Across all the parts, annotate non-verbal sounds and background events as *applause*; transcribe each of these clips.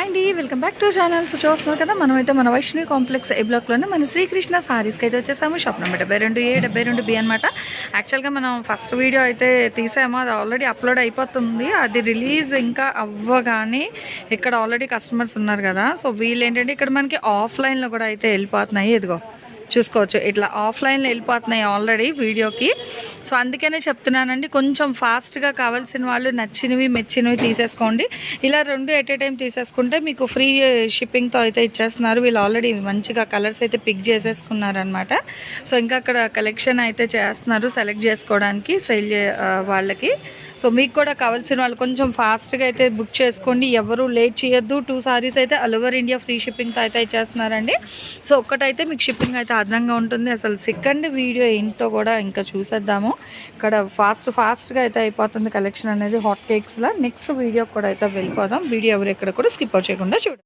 And welcome back to channel. So చూస్తున్నారు కదా మనమైతే మన వైష్ణవి కాంప్లెక్స్ ఏ బ్లాక్లోనే మన శ్రీకృష్ణ సారీస్కి అయితే వచ్చేసాము. షాప్ నెంబర్ డెబ్బై రెండు ఏ డెబ్బై రెండు బి అనమాట యాక్చువల్గా మనం ఫస్ట్ వీడియో అయితే తీసాము అది ఆల్రెడీ అప్లోడ్ అయిపోతుంది. అది రిలీజ్ ఇంకా అవ్వగానే ఇక్కడ ఆల్రెడీ కస్టమర్స్ ఉన్నారు కదా. సో వీళ్ళు ఏంటంటే ఇక్కడ మనకి ఆఫ్లైన్లో కూడా అయితే వెళ్ళిపోతున్నాయి. ఇదిగో. చూసుకోవచ్చు. ఇట్లా ఆఫ్లైన్లో వెళ్ళిపోతున్నాయి ఆల్రెడీ వీడియోకి. సో అందుకనే చెప్తున్నానండి కొంచెం ఫాస్ట్గా కావాల్సిన వాళ్ళు నచ్చినవి మెచ్చినవి తీసేసుకోండి. ఇలా రెండు ఎట్ ఏ టైం తీసేసుకుంటే మీకు ఫ్రీ షిప్పింగ్తో అయితే ఇచ్చేస్తున్నారు. వీళ్ళు ఆల్రెడీ మంచిగా కలర్స్ అయితే పిక్ చేసేసుకున్నారనమాట సో ఇంకా అక్కడ కలెక్షన్ అయితే చేస్తున్నారు సెలెక్ట్ చేసుకోవడానికి సెల్ వాళ్ళకి. సో మీకు కూడా కావాల్సిన వాళ్ళు కొంచెం ఫాస్ట్గా అయితే బుక్ చేసుకోండి. ఎవరు లేట్ చేయొద్దు. టూ సారీస్ అయితే ఆల్ ఓవర్ ఇండియా ఫ్రీ షిప్పింగ్తో అయితే ఇచ్చేస్తున్నారండి సో ఒక్కటైతే మీకు షిప్పింగ్ అయితే అర్థంగా ఉంటుంది. అసలు సెకండ్ వీడియో ఏంటో కూడా ఇంకా చూసేద్దాము. ఇక్కడ ఫాస్ట్ ఫాస్ట్గా అయితే అయిపోతుంది కలెక్షన్ అనేది హాట్ కేక్స్లో నెక్స్ట్ వీడియో కూడా అయితే వెళ్ళిపోదాం. వీడియో ఎవరు ఎక్కడ కూడా స్కిప్ అవుట్ చేయకుండా చూడండి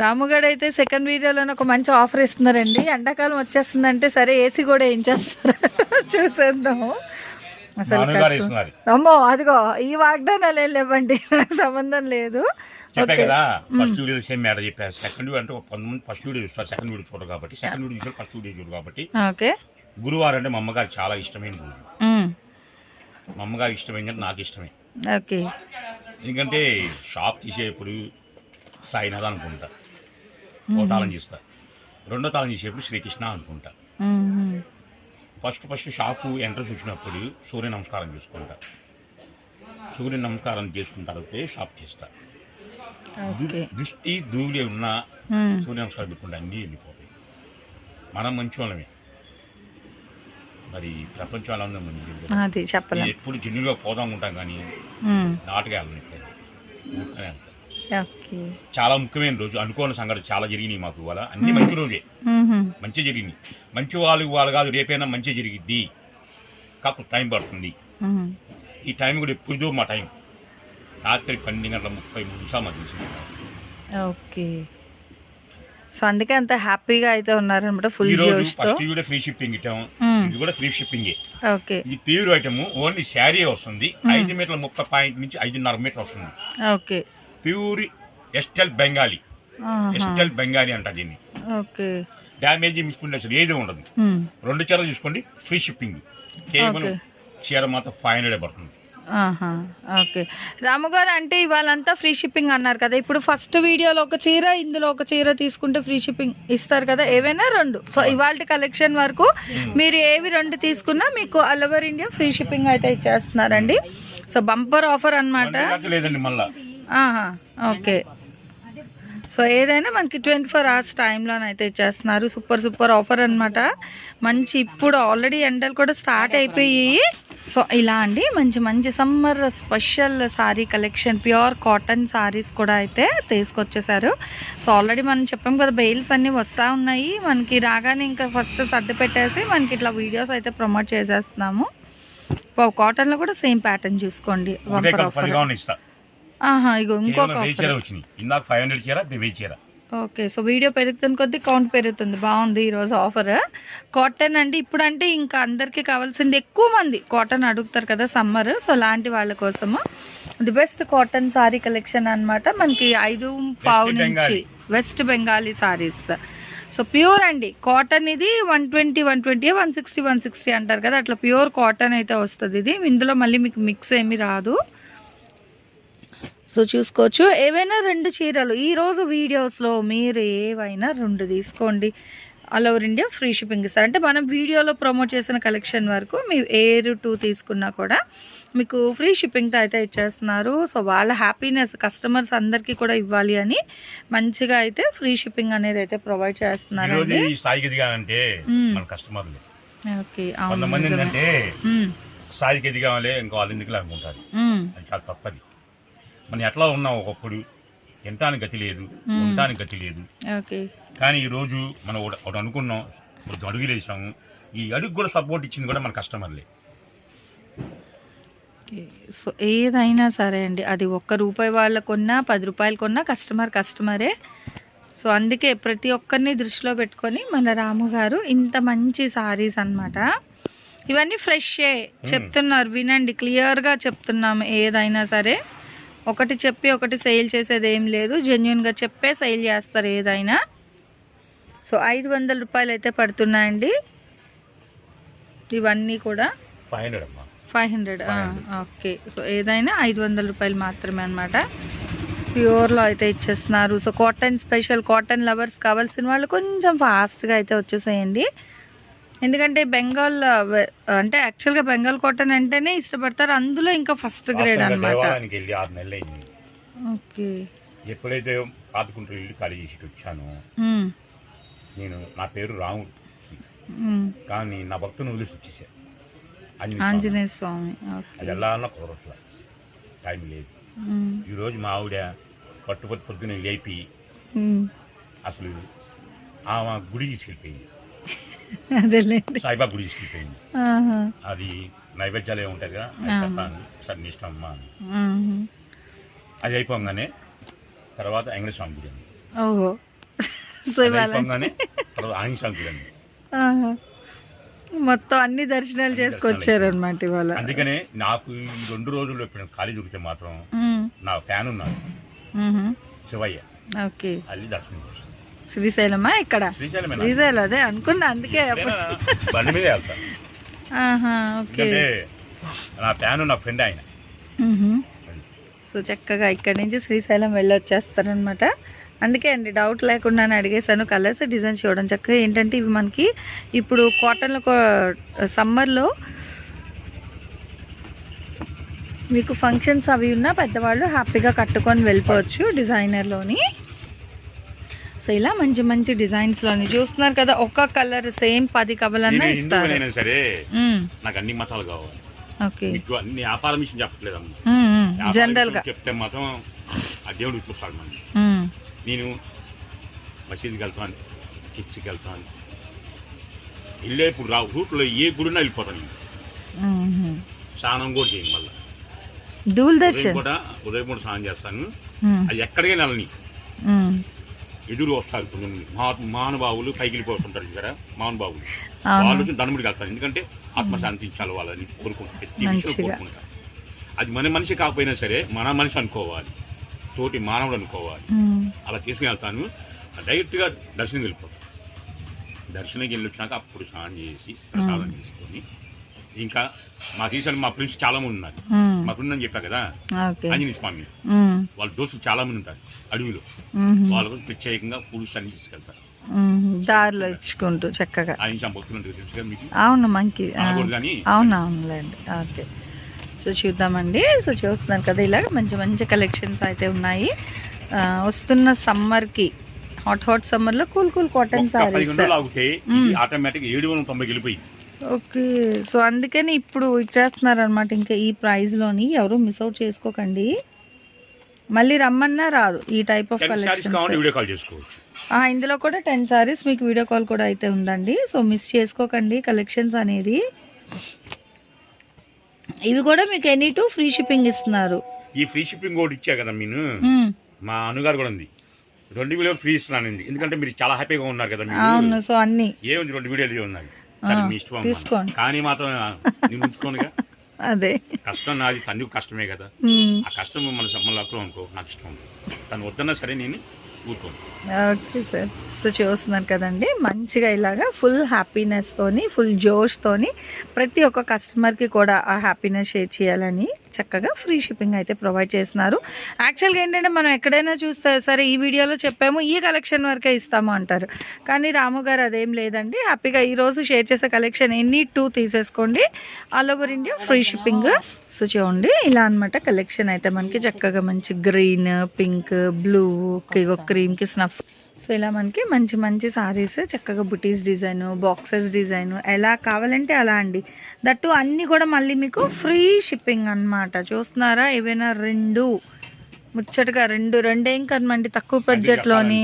రాముగడ్ అయితే సెకండ్ వీడియోలోనే ఒక మంచి ఆఫర్ ఇస్తున్నారండి. ఎండాకాలం వచ్చేస్తుందంటే సరే ఏసీ కూడా ఏం చేస్తారట చూసేద్దాము. అసలు అమ్మో అదిగో ఈ వాగ్దానాలు లేవండి. నాకు సంబంధం లేదు. చెప్పే కదా ఫస్ట్ వీడియో సేమ్ మ్యాటర్ చెప్పారు సెకండ్ వీడియో అంటే ఒక కొంతమంది ఫస్ట్ వీడియో చూస్తారు సెకండ్ వీడియో చూడరు కాబట్టి సెకండ్ వీడియో చూసారు ఫస్ట్ వీడియో చూడరు కాబట్టి. ఓకే. గురువారం అంటే మా అమ్మగారు చాలా ఇష్టమైన రోజు. మా అమ్మగారు ఇష్టమైన కంటే నాకు ఇష్టమే. ఓకే. ఎందుకంటే షాప్ తీసేటప్పుడు సాయినాథ్ అనుకుంటా. ఓ తాళం చేస్తా రెండో తాళం చేసేప్పుడు శ్రీకృష్ణ అనుకుంటా. ఫస్ట్ ఫస్ట్ షాపు ఎంట్రన్స్ వచ్చినప్పుడు సూర్య నమస్కారం చేసుకుంటా. సూర్య నమస్కారం చేసుకున్న తర్వాతే షాప్ చేస్తా. దృష్టి ధూళి ఉన్న సూర్య నమస్కారం పెట్టుకుంటే అన్నీ వెళ్ళిపోతాయి. మనం మంచి వాళ్ళమే మరి ప్రపంచం ఉందో ఎప్పుడు జన్యుగా పోదాం ఉంటాం కానీ నాటుగా వెళ్ళను. ఊరికనే వెళ్తాను. చాలా ముఖ్యమైన రోజు. అనుకోని సంగతి చాలా జరిగినాయి మాకు ఇవాళ. అన్ని మంచి రోజే. ఉమ్, మంచి జరిగినాయి మంచి వాళ్ళు వాళ్ళు కాదు రేపైనా మంచి జరిగిద్ది. కాకపోతే టైం పడుతుంది. ఉమ్, ఈ టైం కూడా ఎప్పుడుదో మా టైం. రాత్రి పన్నెండు గంటల ముప్పై మూడు నిమిషాలు మాకు తెలిసింది. ఓకే సో అందుకే అంత హ్యాపీగా అయితే ఉన్నారనమాట ఈ ఫుల్ రోజు ఫస్ట్ కూడా ఫ్రీ షిప్పింగ్ ఇట్టాం ఇది కూడా ఫ్రీ షిప్పింగే ఓకే ఇది ప్యూర్ ఐటమ్ ఓన్లీ శారీ వస్తుంది. ఐదు మీటర్ల ముప్పై పాయింట్ నుంచి ఐదున్నర మీటర్ వస్తుంది. ఓకే ప్యూర్ ఎస్టెల్ బెంగాలీ. ఎస్టెల్ బెంగాలీ అంటారు దీన్ని. ఓకే. డ్యామేజ్ మిస్ప్రింట్ అసలు ఏది ఉండదు. రెండు చీరలు చూసుకోండి ఫ్రీ షిప్పింగ్. కేవలం. చీర మాత్రం ఫైవ్ హండ్రెడ్ పడుతుంది. ఓకే. రాము గారు అంటే ఇవాళంతా ఫ్రీ షిప్పింగ్ అన్నారు కదా ఇప్పుడు ఫస్ట్ వీడియోలో ఒక చీర ఇందులో ఒక చీర తీసుకుంటే ఫ్రీ షిప్పింగ్ ఇస్తారు కదా ఏవైనా రెండు. సో ఇవాళ కలెక్షన్ వరకు మీరు ఏవి రెండు తీసుకున్నా మీకు all over India free shipping అయితే ఇచ్చేస్తున్నారండి. సో బంపర్ ఆఫర్ అన్నమాట. వంద లేదండి మళ్ళా. ఓకే. సో ఏదైనా మనకి ట్వంటీ ఫోర్ అవర్స్ టైంలోనైతే ఇచ్చేస్తున్నారు. సూపర్ సూపర్ ఆఫర్ అన్నమాట. మంచి ఇప్పుడు ఆల్రెడీ ఎండలు కూడా స్టార్ట్ అయిపోయి. సో ఇలా అండి మంచి మంచి summer special sari collection pure cotton saris కూడా అయితే తీసుకొచ్చేసారు. సో ఆల్రెడీ మనం చెప్పాం కదా బెయిల్స్ అన్నీ వస్తూ ఉన్నాయి. మనకి రాగానే ఇంకా ఫస్ట్ సర్ది పెట్టేసి మనకి ఇట్లా వీడియోస్ అయితే ప్రమోట్ చేసేస్తున్నాము. కాటన్లో కూడా సేమ్ ప్యాటర్న్ చూసుకోండి. ఆఫర్ ఆహా ఇగో ఇంకొక వెయ్యి ఆఫర్ చీర వచ్చినాయి. ఇందాక ఫైవ్ హండ్రెడ్ చీర ఇది వెయ్యి చీర. ఓకే సో వీడియో పెరుగుతున్న కొద్దీ కౌంట్ పెరుగుతుంది. బాగుంది ఈరోజు ఆఫర్ కాటన్ అండి ఇప్పుడు అంటే ఇంకా అందరికీ కావాల్సింది ఎక్కువ మంది కాటన్ అడుగుతారు కదా సమ్మర్ సో లాంటి వాళ్ళ కోసము the best cotton sari collection అన్నమాట. మనకి ఐదు పావు నుంచి. West Bengali saris so pure అండి. కాటన్ ఇది one twenty one twenty one sixty one sixty అంటారు కదా. అట్లా ప్యూర్ కాటన్ అయితే వస్తుంది ఇది. ఇందులో మళ్ళీ మీకు మిక్స్ ఏమీ రాదు. సో చూసుకోవచ్చు. ఏవైనా రెండు చీరలు. ఈరోజు వీడియోస్లో మీరు ఏవైనా రెండు తీసుకోండి. All over India free shipping ఇస్తారు. అంటే మనం వీడియోలో ప్రమోట్ చేసిన కలెక్షన్ వరకు మీ ఏరు టూ తీసుకున్నా కూడా మీకు ఫ్రీ షిప్పింగ్తో అయితే ఇచ్చేస్తున్నారు. సో వాళ్ళ హ్యాపీనెస్ కస్టమర్స్ అందరికీ కూడా ఇవ్వాలి అని మంచిగా అయితే ఫ్రీ షిప్పింగ్ అనేది అయితే ప్రొవైడ్ కస్టమర్లు. ఓకే. అవును. స్థాయికి ఎదిగామలే ఇంకో వాళ్ళు ఎందుకు అనుకుంటారు. అది చాలా తప్పది. మనం ఎట్లా ఉన్నాం ఒకప్పుడు? తినటానికి గతి లేదు ఉండటానికి గతి లేదు. కానీ ఈ రోజు మనం ఒకటి అనుకున్నాం కొంచెం అడుగులు వేసాము. ఈ అడుగు కూడా సపోర్ట్ ఇచ్చింది కూడా మన కస్టమర్లే సో ఏదైనా సరే అండి అది ఒక్క రూపాయి వాళ్ళ కొన్నా పది రూపాయలు కొన్నా కస్టమర్ కస్టమరే సో అందుకే ప్రతి ఒక్కరిని దృష్టిలో పెట్టుకొని మన రాము గారు ఇంత మంచి సారీస్ అన్నమాట. ఇవన్నీ ఫ్రెషే చెప్తున్నారు వినండి క్లియర్గా చెప్తున్నాము ఏదైనా సరే. ఒకటి చెప్పి ఒకటి సేల్ చేసేది ఏం లేదు. జెన్యున్గా చెప్పే సేల్ చేస్తారు ఏదైనా. సో ఐదు వందల రూపాయలు అయితే పడుతున్నాయండి. ఇవన్నీ కూడా. ఫైవ్ హండ్రెడ్ అమ్మా. Five hundred okay. సో ఏదైనా ఐదు వందల రూపాయలు మాత్రమే అనమాట ప్యూర్లో అయితే ఇచ్చేస్తున్నారు. So cotton special cotton lovers కావాల్సిన వాళ్ళు కొంచెం ఫాస్ట్గా అయితే వచ్చేసేయండి. ఎందుకంటే బెంగాల్ అంటే యాక్చువల్గా బెంగాల్ కాటన్ అంటేనే ఇష్టపడతారు అందులో ఇంకా ఫస్ట్ గ్రేడ్ అనమాట వెళ్ళి ఆరు నెలలు అయింది ఓకే ఎప్పుడైతే పాతకుంటారు ఇల్లు ఖాళీ చేసి వచ్చానో. నేను నా పేరు రాముడు మ్మ్. కానీ నా భక్తుని వదిలేసి వచ్చేసా ఆంజనేయ స్వామి. అది వెళ్ళాలన్నా కుదరట్ల టైం లేదు. ఈరోజు మా ఆవిడ పట్టు పట్టు పొద్దున లేపి. అసలు ఆమె గుడి తీసుకెళ్ళిపోయింది *laughs* అదేలేండి. సాయిబాబా గుడి తీసుకెళ్ళిపోయింది. అది నైవేద్యాలు ఏమి ఉంటుంది కదా అది పెడతాను. ఇష్టం అమ్మా అని. అది అయిపోగానే తర్వాత వెంకటేశ్వర స్వామి గుడి అండి. ఓహో. సో అది ఇవాళ అయిపోగానే తర్వాత ఆంజనేయ స్వామి గుడి అండి. ఆహా. మొత్తం అన్ని దర్శనాలు చేసుకొచ్చారు అనమాట ఇవాళ. అందుకనే నాకు ఈ రెండు రోజుల్లో ఎప్పుడైనా ఖాళీ దొరికితే మాత్రం. నా ఫ్యాన్ ఉన్నాడు. మ్మ్. శివయ్య. ఓకే. అది దర్శనం చేస్తాను. శ్రీశైలమా ఇక్కడ? శ్రీశైలం అదే అనుకున్నా అందుకే బండి మీదే ఓకే. నా ఫ్యాన్ నా ఫ్రెండ్ ఆయన. సో చక్కగా ఇక్కడ నుంచి శ్రీశైలం వెళ్ళొచ్చేస్తారనమాట అందుకే అండి డౌట్ లేకుండానే అడిగేశాను కలర్స్ డిజైన్స్ చూడడం. చక్కగా ఏంటంటే ఇవి మనకి ఇప్పుడు కాటన్లో సమ్మర్లో మీకు ఫంక్షన్స్ అవి ఉన్నా పెద్దవాళ్ళు హ్యాపీగా కట్టుకొని వెళ్ళిపోవచ్చు డిజైనర్లోని సో ఇలా మంచి మంచి డిజైన్స్లోని చూస్తున్నారు కదా. ఒక కలర్ సేమ్ పది కబలన్నా నేను ఇస్తారు. సరే. నాకు అన్ని మతాలు కావాలి. ఓకే. అన్ని వ్యాపారం విషయం చెప్పట్లేదమ్మా జనరల్గా విషయం చెప్తే మాత్రం ఆ దేవుడు చూస్తాడు మనిషి. నేను మసీదుకి వెళ్తాను చర్చికి వెళ్తాను. వెళ్ళే ఇప్పుడు రా రూట్లో ఏ గుడినా వెళ్ళిపోతాను నేను. స్నానం కూడా చేయను మళ్ళీ. ధూల్ ఉదయం దర్శన్ కూడా ఉదయం కూడా స్నానం చేస్తాను. అది ఎక్కడికైనా వెళ్ళని. ఎదురు వస్తారు కొంతమంది. మహా మహానుభావులు పైకి వెళ్ళిపోతుంటారు చూసారా? మహానుభావులు. వాళ్ళు వచ్చి దండముడికి వెళ్తారు ఎందుకంటే ఆత్మ శాంతించాలి వాళ్ళని కోరుకుంటారు. ప్రతి. కోరుకుంటారు. అది మన మనిషి కాకపోయినా సరే మన మనిషి అనుకోవాలి. తోటి మానవుడు అనుకోవాలి. అలా తీసుకుని వెళ్తాను. డైరెక్ట్గా దర్శనం వెళ్ళిపోతాను దర్శనంకి వెళ్ళి వచ్చినాక అప్పుడు స్నానం చేసి ప్రసాదం తీసుకొని ఇంకా మా తీసిన మా ఫ్రెండ్స్ చాలా మంది ఉన్నారు. మా ఫ్రెండ్ అని చెప్పా కదా? ఆంజనేయ స్వామి. వాళ్ళ దోస్తులు చాలా మంది ఉంటారు అడవిలో. వాళ్ళ కోసం ప్రత్యేకంగా పూలు అన్ని తీసుకెళ్తారు. దారిలో ఇచ్చుకుంటూ చక్కగా. ఆయన తెలుసు కదా మీకు? అవును మంకి. ఆ. అనకూడదు కానీ. అవును అవునులేండి. ఓకే. సో చూద్దామండి. సో చూస్తున్నాను కదా ఇలాగ మంచి మంచి కలెక్షన్స్ అయితే ఉన్నాయి. వస్తున్న సమ్మర్కి హాట్ హాట్ సమ్మర్లో cool cool cotton saris. Automatic ఏడు వందల తొంభై వెళ్ళిపోయి ఓకే. సో అందుకని ఇప్పుడు ఇచ్చేస్తున్నారు అనమాట ఇంకా ఈ ప్రైస్లోని ఎవరు మిస్ అవుట్ చేసుకోకండి. మళ్ళీ రమ్మన్నా రాదు ఈ టైప్ ఆఫ్ కలెక్షన్ వీడియో ఇందులో కూడా టెన్ సారీస్ మీకు వీడియో కాల్ కూడా అయితే ఉందండి. సో మిస్ చేసుకోకండి కలెక్షన్స్ అనేది. ఇవి కూడా మీకు ఎనీ టూ ఫ్రీ షిప్పింగ్ ఇస్తున్నారు. ఈ ఫ్రీ షిప్పింగ్ కూడా ఇచ్చా కదా మ్మ్. మా అన్నగారు కూడా ఉంది. రెండు వీడియోలు ఫ్రీ ఇస్తున్నాను ఎందుకంటే మీరు చాలా హ్యాపీగా ఉన్నారు కదా మీరు అవును. సో అన్ని. ఏముంది రెండు వీడియోలు ఉన్నాయి? సరే మీ ఇష్టం అమ్మా. తీసుకోండి. కానీ మాత్రం నేను ఉంచుకోనుగా *laughs* అదే కష్టం నాది తండ్రికి కష్టమే కదా. ఆ కష్టం మన మన లక్కులో అనుకో నాకు ఇష్టం. తను వద్దన్నా సరే నేను ఊరుకోను ఓకే సార్ సో చూస్తున్నారు కదండి మంచిగా ఇలాగా ఫుల్ హ్యాపీనెస్తోని ఫుల్ జోష్తోని ప్రతి ఒక్క కస్టమర్కి కూడా ఆ హ్యాపీనెస్ షేర్ చేయాలని చక్కగా ఫ్రీ షిప్పింగ్ అయితే ప్రొవైడ్ చేస్తున్నారు. యాక్చువల్గా ఏంటంటే మనం ఎక్కడైనా చూస్తే సరే ఈ వీడియోలో చెప్పాము ఈ కలెక్షన్ వరకే ఇస్తాము అంటారు. కానీ రాము గారు అదేం లేదండి. హ్యాపీగా ఈరోజు షేర్ చేసే కలెక్షన్ ఎన్ని? టూ తీసేసుకోండి. All over India free shipping so చూడండి ఇలా అన్నమాట కలెక్షన్ అయితే మనకి చక్కగా మంచి గ్రీన్ పింక్ బ్లూ క్రీమ్కి స్నఫ్ సో ఇలా మనకి మంచి మంచి సారీస్ చక్కగా బుటీస్ డిజైన్ బాక్సెస్ డిజైన్ ఎలా కావాలంటే అలా అండి. దట్టు అన్నీ కూడా మళ్ళీ మీకు ఫ్రీ షిప్పింగ్ అన్నమాట. చూస్తున్నారా? ఏవైనా రెండు ముచ్చటగా రెండు రెండేం కనమండి తక్కువ బడ్జెట్లోని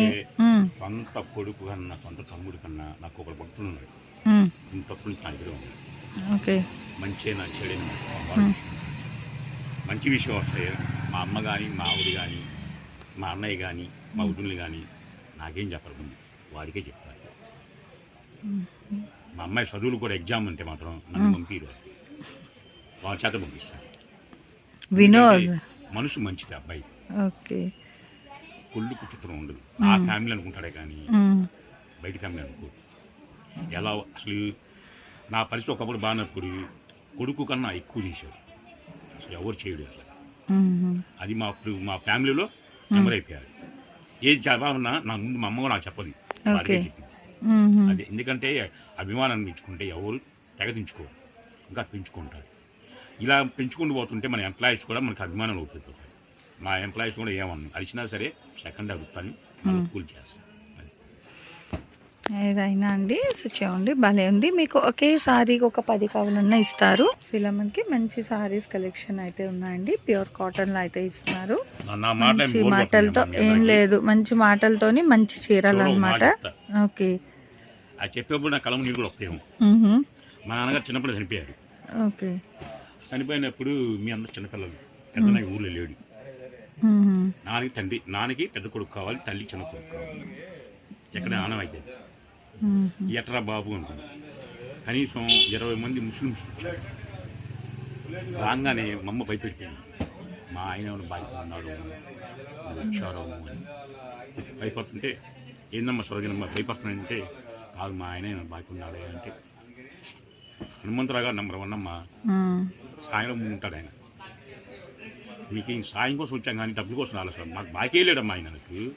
సొంత కొడుకు కన్నా సొంత తమ్ముడు కన్నా నాకు ఒకరు భక్తులు ఉన్నారు ఓకే. మంచి నా చెడైన? మంచి విషయం వస్తాయి. మా అమ్మ కానీ మా ఆవిడ కానీ మా అన్నయ్య కానీ మా వదినలు కానీ నాకేం చెప్పరు ముందు? వాడికే చెప్తారు మా అమ్మాయి చదువులు కూడా ఎగ్జామ్ అంటే మాత్రం నన్ను పంపిరు. వాళ్ళ చేత పంపిస్తాను. వినోద్ మనసు మంచిది అబ్బాయి. ఓకే. కుళ్ళు కుచిత్రం ఉండదు. ఆ. ఫ్యామిలీ అనుకుంటాడే కానీ. బయట ఫ్యామిలీ అనుకో ఎలా అసలు నా పరిస్థితి ఒకప్పుడు బాగున్నప్పుడు కొడుకు కన్నా ఎక్కువ చేశాడు. అసలు ఎవరు చేయడు అసలు. అది మా మా ఫ్యామిలీలో నెంబర్ అయిపోయారు. ఏది చెప్పాలన్నా నా ముందు మా అమ్మ నాకు చెప్పదు. వాడికే. అదే ఎందుకంటే అభిమానాన్ని ఇచ్చుకుంటే ఎవరు తెగదించుకోరు ఇంకా పెంచుకుంటారు. ఇలా పెంచుకుంటూ పోతుంటే మన ఎంప్లాయీస్ కూడా మనకు అభిమానం అవుతుంది మా ఎంప్లాయీస్ కూడా ఏమన్నా అరిచినా సరే సెకండ్ అడుగుతాను కూల్ చేస్తాను. ఏదైనా అండి చూడండి భలే ఉంది. మీకు ఒకేసారి ఒక పది కావాలన్నా ఇస్తారు. సో ఇలా మనకి మంచి సారీస్ కలెక్షన్ అయితే ఉన్నాయండి. ప్యూర్ కాటన్లో అయితే ఇస్తున్నారు. మంచి మాటలతో ఏం. లేదు. మంచి మాటలతోని మంచి చీరలు ఒక అనమాట. ఓకే. చెప్పేప్పుడు నా నీళ్ళు కూడా వస్తాయేమో. మా నాన్నగారు చిన్నప్పుడు చనిపోయారు. ఓకే. చనిపోయినప్పుడు మీ అందరు చిన్నపిల్లలు. పెద్ద ఊళ్ళో లేడు. నాన్నకి తండ్రి నాన్నకి పెద్ద కొడుకు కావాలి తల్లి చిన్న కొడుకు కావాలి. ఎక్కడ ఆనం అయితే. ఎట్రా బాబు అనుకున్నాం కనీసం ఇరవై మంది ముస్లిమ్స్ వచ్చారు. రాగానే మా అమ్మ భయపెట్టింది. మా ఆయన నువ్వు వచ్చారో అని. భయపడుతుంటే ఏందమ్మా సరోజనమ్మ భయపడుతున్నానంటే కాదు మా ఆయన ఉన్నాడే? అంటే హనుమంతరావు గారు నెంబర్ వన్ అమ్మా. మ్మ్. సాయం ఉంటాడు ఆయన. మీకు సాయం కోసం వచ్చాం కానీ డబ్బుల కోసం రాలేదు అసలు మాకు బాకీ లేడమ్మా ఆయన అసలు.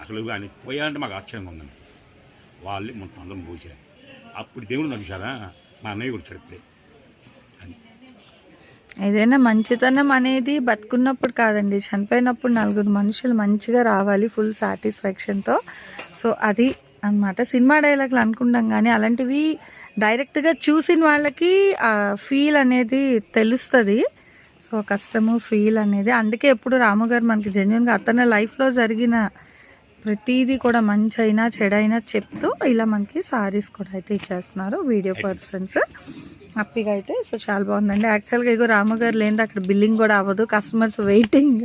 అసలు ఆయన పోయాలంటే మాకు ఆశ్చర్యంగా ఉందండి. వాళ్ళే మొత్తం అందరం పోసారు అప్పుడు దేవుడు నడిచారా మా అన్నయ్య కూర్చోడు ఇప్పుడే. ఏదైనా మంచితనం అనేది బతుకున్నప్పుడు కాదండి. చనిపోయినప్పుడు నలుగురు మనుషులు మంచిగా రావాలి ఫుల్ సాటిస్ఫాక్షన్తో సో అది అన్నమాట. సినిమా డైలాగ్లు అనుకుంటాం కానీ అలాంటివి డైరెక్ట్గా చూసిన వాళ్ళకి ఫీల్ అనేది తెలుస్తుంది. సో కష్టము ఫీల్ అనేది. అందుకే ఎప్పుడు రాము గారు మనకి జెన్యున్గా అతని లైఫ్లో జరిగిన ప్రతిదీ కూడా మంచి అయినా చెడైనా చెప్తూ ఇలా మనకి సారీస్ కూడా అయితే ఇచ్చేస్తున్నారు వీడియో పర్సన్స్. హ్యాపీగా అయితే సో చాలా బాగుందండి. యాక్చువల్గా ఇగో రాము గారు లేనిది అక్కడ బిల్లింగ్ కూడా అవ్వదు. Customers waiting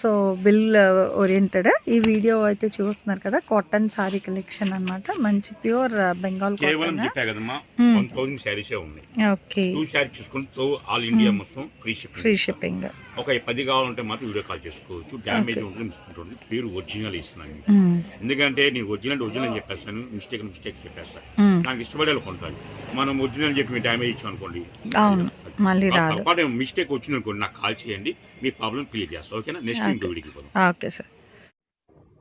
so bill oriented ఈ వీడియో అయితే చూస్తున్నారు కదా కాటన్ సారీ కలెక్షన్ అన్నమాట. మంచి pure Bengal okay all India మొత్తం ఫ్రీ ఫ్రీ షిప్పింగ్ ఒక పది కావాలంటే మాత్రం వీడియో కాల్ చేసుకోవచ్చు. డ్యామేజ్ ఉంటుంది ఒరిజినల్ ఇస్తున్నాను. ఎందుకంటే నేను ఒరిజినల్ ఒరిజినల్ చెప్పేస్తాను మిస్టేక్ మిస్టేక్ చెప్పేస్తాను నాకు ఇష్టపడే కొంటారు మనం ఒరిజినల్ చెప్పి డ్యామేజ్ ఇచ్చాం అనుకోండి. మళ్ళీ రాదు. మిస్టేక్ వచ్చింది అనుకోండి నాకు కాల్ చేయండి మీ ప్రాబ్లం క్లియర్ చేస్తాను ఓకేనా? నెక్స్ట్ ఇంకో వీడియోకి పోదాం. Okay sir.